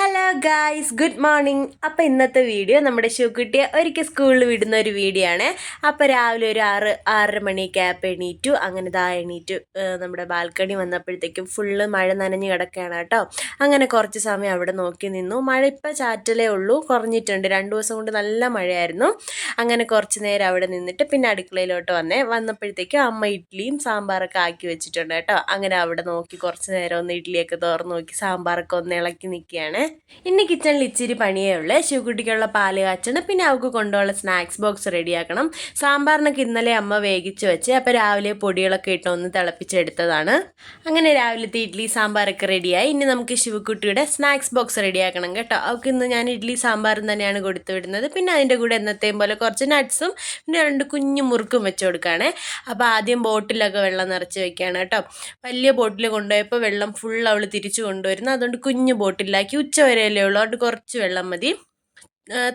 Hello guys good morning അപ്പോൾ ഇന്നത്തെ video നമ്മുടെ ഷൂക്കുട്ടിയെ ഒരിക്കൽ സ്കൂളിൽ വിടുന്ന ഒരു വീഡിയോ ആണ്. അപ്പോൾ രാവിലെ ഒരു ആറ് ആറര മണിയൊക്കെ ആപ്പ് എണീറ്റു. അങ്ങനെ ദാ എണീറ്റു നമ്മുടെ ബാൽക്കണി വന്നപ്പോഴത്തേക്കും ഫുള്ള് മഴ നനഞ്ഞ് കിടക്കുകയാണ് കേട്ടോ. അങ്ങനെ കുറച്ച് സമയം അവിടെ നോക്കി നിന്നു. മഴ ഇപ്പോൾ ചാറ്റലേ ഉള്ളൂ. കുറഞ്ഞിട്ടുണ്ട്. രണ്ട് ദിവസം കൊണ്ട് നല്ല മഴയായിരുന്നു. അങ്ങനെ കുറച്ച് നേരം അവിടെ നിന്നിട്ട് പിന്നെ അടുക്കളയിലോട്ട് വന്നേ. വന്നപ്പോഴത്തേക്കും അമ്മ ഇഡ്ഡലിയും സാമ്പാറൊക്കെ ആക്കി വെച്ചിട്ടുണ്ട് കേട്ടോ. അങ്ങനെ അവിടെ നോക്കി കുറച്ച് നേരം ഒന്ന് ഇഡ്ഡലിയൊക്കെ തുറന്ന് നോക്കി സാമ്പാറൊക്കെ ഒന്ന് ഇളക്കി നിൽക്കുകയാണ്. ഇനി കിച്ചണിൽ ഇച്ചിരി പണിയേ ഉള്ളൂ. ശിവകുട്ടിക്കുള്ള പാൽ കാച്ചണം. പിന്നെ അവൾക്ക് കൊണ്ടുള്ള സ്നാക്സ് ബോക്സ് റെഡിയാക്കണം. സാമ്പാറിനൊക്കെ ഇന്നലെ അമ്മ വേവിച്ച് വെച്ച് അപ്പോൾ രാവിലെ പൊടികളൊക്കെ ഇട്ട് ഒന്ന് തിളപ്പിച്ചെടുത്തതാണ്. അങ്ങനെ രാവിലത്തെ ഇഡ്ഡലി സാമ്പാറൊക്കെ റെഡിയായി. ഇനി നമുക്ക് ശിവക്കുട്ടിയുടെ സ്നാക്സ് ബോക്സ് റെഡിയാക്കണം കേട്ടോ. അവൾക്ക് ഇന്ന് ഞാൻ ഇഡ്ഡലി സാമ്പാറും തന്നെയാണ് കൊടുത്തു വിടുന്നത്. പിന്നെ അതിന്റെ കൂടെ എന്നത്തെയും പോലെ കുറച്ച് നട്ട്സും പിന്നെ രണ്ട് കുഞ്ഞു മുറുക്കും വെച്ച് കൊടുക്കുകയാണേ അപ്പോൾ ആദ്യം ബോട്ടിലൊക്കെ വെള്ളം നിറച്ച് വെക്കുകയാണ് കേട്ടോ. വലിയ ബോട്ടിൽ കൊണ്ടുപോയപ്പോൾ വെള്ളം ഫുൾ അവൾ തിരിച്ചു കൊണ്ടുവരുന്നു. അതുകൊണ്ട് കുഞ്ഞു ബോട്ടിലാക്കി ഉച്ച വരെയല്ലേ ഉള്ളൂ. അതുകൊണ്ട് കുറച്ച് വെള്ളം മതി.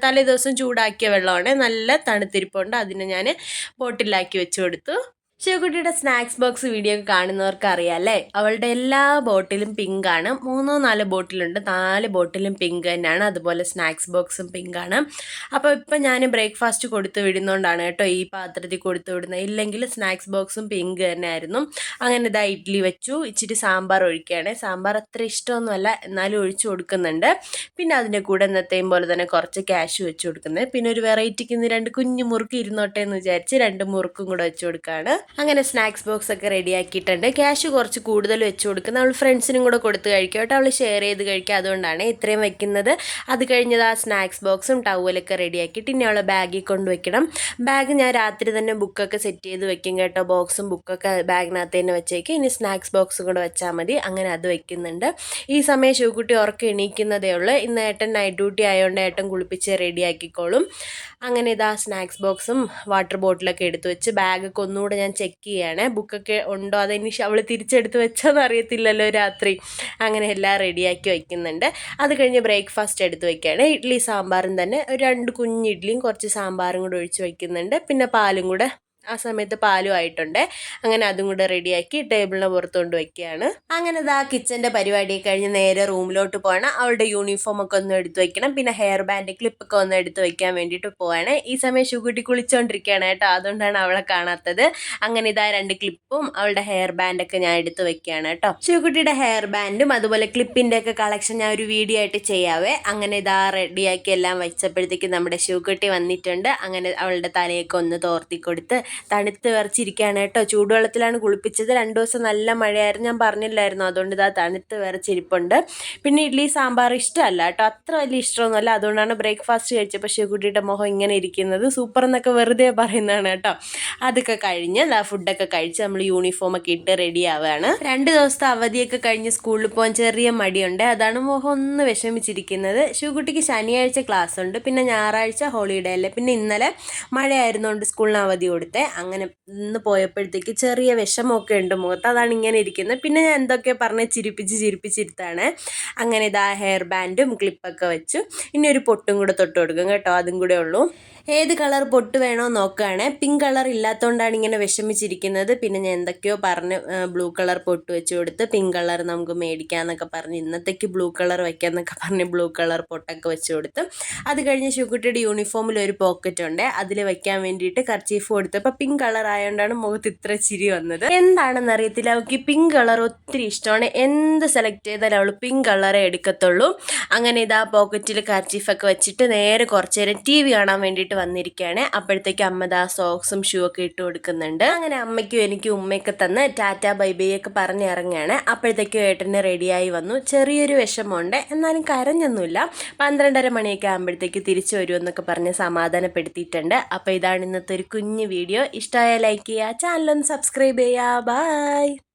തലേ ദിവസം ചൂടാക്കിയ വെള്ളമാണ്. നല്ല തണുത്തിരിപ്പുണ്ട്. അതിനെ ഞാൻ ബോട്ടിലാക്കി വെച്ച് കൊടുത്തു. ശിവകുട്ടിയുടെ സ്നാക്സ് ബോക്സ് വീഡിയോ കാണുന്നവർക്ക് അറിയാം അല്ലേ? അവളുടെ എല്ലാ ബോട്ടിലും പിങ്ക് ആണ്. മൂന്നോ നാലോ ബോട്ടിലുണ്ട്. നാല് ബോട്ടിലും പിങ്ക് തന്നെയാണ്. അതുപോലെ സ്നാക്സ് ബോക്സും പിങ്ക് ആണ്. അപ്പോൾ ഇപ്പം ഞാൻ ബ്രേക്ക്ഫാസ്റ്റ് കൊടുത്തു വിടുന്നതുകൊണ്ടാണ് കേട്ടോ ഈ പാത്രത്തിൽ കൊടുത്തു വിടുന്നത്. ഇല്ലെങ്കിൽ സ്നാക്സ് ബോക്സും പിങ്ക് തന്നെ ആയിരുന്നു അങ്ങനെ ഇതാ ഇഡ്ഡലി വെച്ചു. ഇച്ചിരി സാമ്പാർ ഒഴിക്കുകയാണ്. സാമ്പാർ അത്ര ഇഷ്ടമൊന്നുമല്ല. എന്നാലും ഒഴിച്ചു കൊടുക്കുന്നുണ്ട്. പിന്നെ അതിന്റെ കൂടെ എന്നത്തെയും പോലെ തന്നെ കുറച്ച് ക്യാഷ് വെച്ച് കൊടുക്കുന്നത്. പിന്നെ ഒരു വെറൈറ്റിക്ക് ഇന്ന് രണ്ട് കുഞ്ഞു മുറുക്ക് ഇരുന്നോട്ടെ എന്ന് വിചാരിച്ച് രണ്ട് മുറുക്കും കൂടെ വെച്ച് കൊടുക്കുകയാണ്. അങ്ങനെ സ്നാക്സ് ബോക്സ് ഒക്കെ റെഡി ആക്കിയിട്ടുണ്ട്. ക്യാഷ് കുറച്ച് കൂടുതൽ വെച്ച് കൊടുക്കുന്നത് അവൾ ഫ്രണ്ട്സിനും കൂടെ കൊടുത്ത് കഴിക്കും കേട്ടോ. അവൾ ഷെയർ ചെയ്ത് കഴിക്കുക അതുകൊണ്ടാണ് ഇത്രയും വെക്കുന്നത്. അത് കഴിഞ്ഞത് ആ സ്നാക്സ് ബോക്സും ടവലൊക്കെ റെഡി ആക്കിയിട്ട് ഇനി അവളെ ബാഗിൽ കൊണ്ട് വെക്കണം. ബാഗ് ഞാൻ രാത്രി തന്നെ ബുക്കൊക്കെ സെറ്റ് ചെയ്ത് വെക്കും കേട്ടോ. ബോക്സും ബുക്കൊക്കെ ബാഗിനകത്ത് തന്നെ വെച്ചേക്ക്. ഇനി സ്നാക്സ് ബോക്സും കൂടെ വെച്ചാൽ മതി. അങ്ങനെ അത് വെക്കുന്നുണ്ട്. ഈ സമയം ശിവക്കുട്ടി ഉറക്കം എണീക്കുന്നതേ ഉള്ളൂ. ഇന്ന് ഏട്ടൻ നൈറ്റ് ഡ്യൂട്ടി ആയതുകൊണ്ട് ഏട്ടൻ കുളിപ്പിച്ച് റെഡി ആക്കിക്കോളും. അങ്ങനെ ഇതാ സ്നാക്സ് ബോക്സും വാട്ടർ ബോട്ടിലൊക്കെ എടുത്ത് വെച്ച് ബാഗൊക്കെ ഒന്നുകൂടെ ഞാൻ ചെക്ക് ചെയ്യണേ. ബുക്കൊക്കെ ഉണ്ടോ? അതിന് അവൾ തിരിച്ചെടുത്ത് വെച്ചോന്ന് അറിയത്തില്ലല്ലോ രാത്രി. അങ്ങനെ എല്ലാം റെഡിയാക്കി വയ്ക്കുന്നുണ്ട് അത് കഴിഞ്ഞ് ബ്രേക്ക്ഫാസ്റ്റ് എടുത്ത് വയ്ക്കുകയാണ് ഇഡ്ഡലി സാമ്പാറും തന്നെ. രണ്ട് കുഞ്ഞ് ഇഡ്ഡലിയും കുറച്ച് സാമ്പാറും കൂടെ ഒഴിച്ച് വയ്ക്കുന്നുണ്ട് പിന്നെ പാലും കൂടെ ആ സമയത്ത് പാലും ആയിട്ടുണ്ട്. അങ്ങനെ അതും കൂടെ റെഡിയാക്കി ടേബിളിന് പുറത്ത് വെക്കുകയാണ്. അങ്ങനെ ഇതാ കിച്ചന്റെ പരിപാടി കഴിഞ്ഞ് നേരെ റൂമിലോട്ട് പോകണം അവളുടെ യൂണിഫോം ഒക്കെ ഒന്ന് എടുത്ത് വെക്കണം. പിന്നെ ഹെയർ ബാൻഡ് ക്ലിപ്പൊക്കെ ഒന്ന് എടുത്ത് വെക്കാൻ വേണ്ടിയിട്ട് പോവാണ്. ഈ സമയം ഷുഗുട്ടി കുളിച്ചോണ്ടിരിക്കുകയാണ് കേട്ടോ. അതുകൊണ്ടാണ് അവളെ കാണാത്തത്. അങ്ങനെ ഇതാ രണ്ട് ക്ലിപ്പും അവളുടെ ഹെയർ ബാൻഡൊക്കെ ഞാൻ എടുത്ത് വെക്കുകയാണ് കേട്ടോ. ഷുഗുട്ടിയുടെ ഹെയർ ബാൻഡും അതുപോലെ ക്ലിപ്പിന്റെ ഒക്കെ കളക്ഷൻ ഞാൻ ഒരു വീഡിയോ ആയിട്ട് ചെയ്യാവേ. അങ്ങനെ ഇതാ റെഡിയാക്കി എല്ലാം വെച്ചപ്പോഴത്തേക്ക് നമ്മുടെ ഷുഗുട്ടി വന്നിട്ടുണ്ട്. അങ്ങനെ അവളുടെ തലയൊക്കെ ഒന്ന് തോർത്തി കൊടുത്ത് തണുത്ത് വിറച്ചിരിക്കുകയാണ് കേട്ടോ. ചൂടുവെള്ളത്തിലാണ് കുളിപ്പിച്ചത്. രണ്ട് ദിവസം നല്ല മഴയായിരുന്നു. ഞാൻ പറഞ്ഞില്ലായിരുന്നു. അതുകൊണ്ട് ഇതാ തണുത്ത് വിറച്ചിരിപ്പുണ്ട്. പിന്നെ ഇഡ്ഡലി സാമ്പാർ ഇഷ്ടമല്ല കേട്ടോ. അത്ര വലിയ ഇഷ്ടമൊന്നുമല്ല. അതുകൊണ്ടാണ് ബ്രേക്ക്ഫാസ്റ്റ് കഴിച്ചപ്പോൾ ശിവകുട്ടിയുടെ മുഖം ഇങ്ങനെ ഇരിക്കുന്നത് സൂപ്പർ എന്നൊക്കെ വെറുതെ പറയുന്നതാണ് കേട്ടോ. അതൊക്കെ കഴിഞ്ഞ് ആ ഫുഡൊക്കെ കഴിച്ച് നമ്മൾ യൂണിഫോമൊക്കെ ഇട്ട് റെഡി ആവുകയാണ്. രണ്ട് ദിവസത്തെ അവധിയൊക്കെ കഴിഞ്ഞ് സ്കൂളിൽ പോകാൻ ചെറിയ മടിയുണ്ട്. അതാണ് മുഖം ഒന്ന് വിഷമിച്ചിരിക്കുന്നത്. ശിവകുട്ടിക്ക് ശനിയാഴ്ച ക്ലാസ് ഉണ്ട് പിന്നെ ഞായറാഴ്ച ഹോളിഡേ അല്ലേ? പിന്നെ ഇന്നലെ മഴയായിരുന്നുകൊണ്ട് സ്കൂളിന് അവധി കൊടുത്തേ. അങ്ങനെ ഇന്ന് പോയപ്പോഴത്തേക്ക് ചെറിയ വിഷമമൊക്കെ ഉണ്ട് മുഖത്ത്. അതാണ് ഇങ്ങനെ ഇരിക്കുന്നത്. പിന്നെ ഞാൻ എന്തൊക്കെ പറഞ്ഞ് ചിരിപ്പിച്ച് ചിരിപ്പിച്ചിരുത്താണ്. അങ്ങനെ ഇതാ ഹെയർ ബാൻഡും ക്ലിപ്പൊക്കെ വെച്ചു. ഇനി ഒരു പൊട്ടും കൂടെ തൊട്ട് കൊടുക്കും കേട്ടോ. അതും കൂടെ ഉള്ളൂ. ഏത് കളർ പൊട്ട് വേണോ നോക്കുകയാണ്. പിങ്ക് കളർ ഇല്ലാത്തതുകൊണ്ടാണ് ഇങ്ങനെ വിഷമിച്ചിരിക്കുന്നത്. പിന്നെ ഞാൻ എന്തൊക്കെയോ പറഞ്ഞ് ബ്ലൂ കളർ പൊട്ട് വെച്ച് കൊടുത്ത് പിങ്ക് കളർ നമുക്ക് മേടിക്കാമെന്നൊക്കെ പറഞ്ഞ് ഇന്നത്തേക്ക് ബ്ലൂ കളർ വയ്ക്കാമെന്നൊക്കെ പറഞ്ഞ് ബ്ലൂ കളർ പൊട്ടൊക്കെ വെച്ച് കൊടുത്ത് അത് കഴിഞ്ഞ് ശിവക്കുട്ടിയുടെ യൂണിഫോമിൽ ഒരു പോക്കറ്റ് ഉണ്ട്. അതിൽ വയ്ക്കാൻ വേണ്ടിയിട്ട് കർച്ചീഫ് കൊടുത്തപ്പോൾ പിങ്ക് കളർ ആയതുകൊണ്ടാണ് മുഖത്ത് ഇത്ര ചിരി വന്നത്. എന്താണെന്ന് അറിയത്തില്ല. അവൾക്ക് പിങ്ക് കളർ ഒത്തിരി ഇഷ്ടമാണ്. എന്ത് സെലക്ട് ചെയ്താലും അവൾ പിങ്ക് കളറേ എടുക്കത്തുള്ളൂ. അങ്ങനെ ഇതാ പോക്കറ്റിൽ കർച്ചീഫൊക്കെ വെച്ചിട്ട് നേരെ കുറച്ച് നേരം ടി വി കാണാൻ വേണ്ടിയിട്ട് വന്നിരിക്കുകയാണ് അപ്പോഴത്തേക്ക് അമ്മ ദാ സോക്സും ഷൂ ഒക്കെ ഇട്ട് കൊടുക്കുന്നുണ്ട്. അങ്ങനെ അമ്മയ്ക്കും എനിക്കും ഉമ്മയൊക്കെ തന്ന് ടാറ്റ ബൈ ബൈ ഒക്കെ പറഞ്ഞ് ഇറങ്ങുകയാണ്. അപ്പോഴത്തേക്കും ഏട്ടന് റെഡിയായി വന്നു. ചെറിയൊരു വിഷമമുണ്ട്. എന്നാലും കരഞ്ഞൊന്നുമില്ല. പന്ത്രണ്ടര മണിയൊക്കെ ആകുമ്പോഴത്തേക്ക് തിരിച്ചു വരുമെന്നൊക്കെ പറഞ്ഞ് സമാധാനപ്പെടുത്തിയിട്ടുണ്ട്. അപ്പോൾ ഇതാണ് ഇന്നത്തെ ഒരു കുഞ്ഞ് വീഡിയോ ഇഷ്ടമായ ലൈക്ക് ചെയ്യുക. ചാനലൊന്ന് സബ്സ്ക്രൈബ് ചെയ്യുക. ബൈ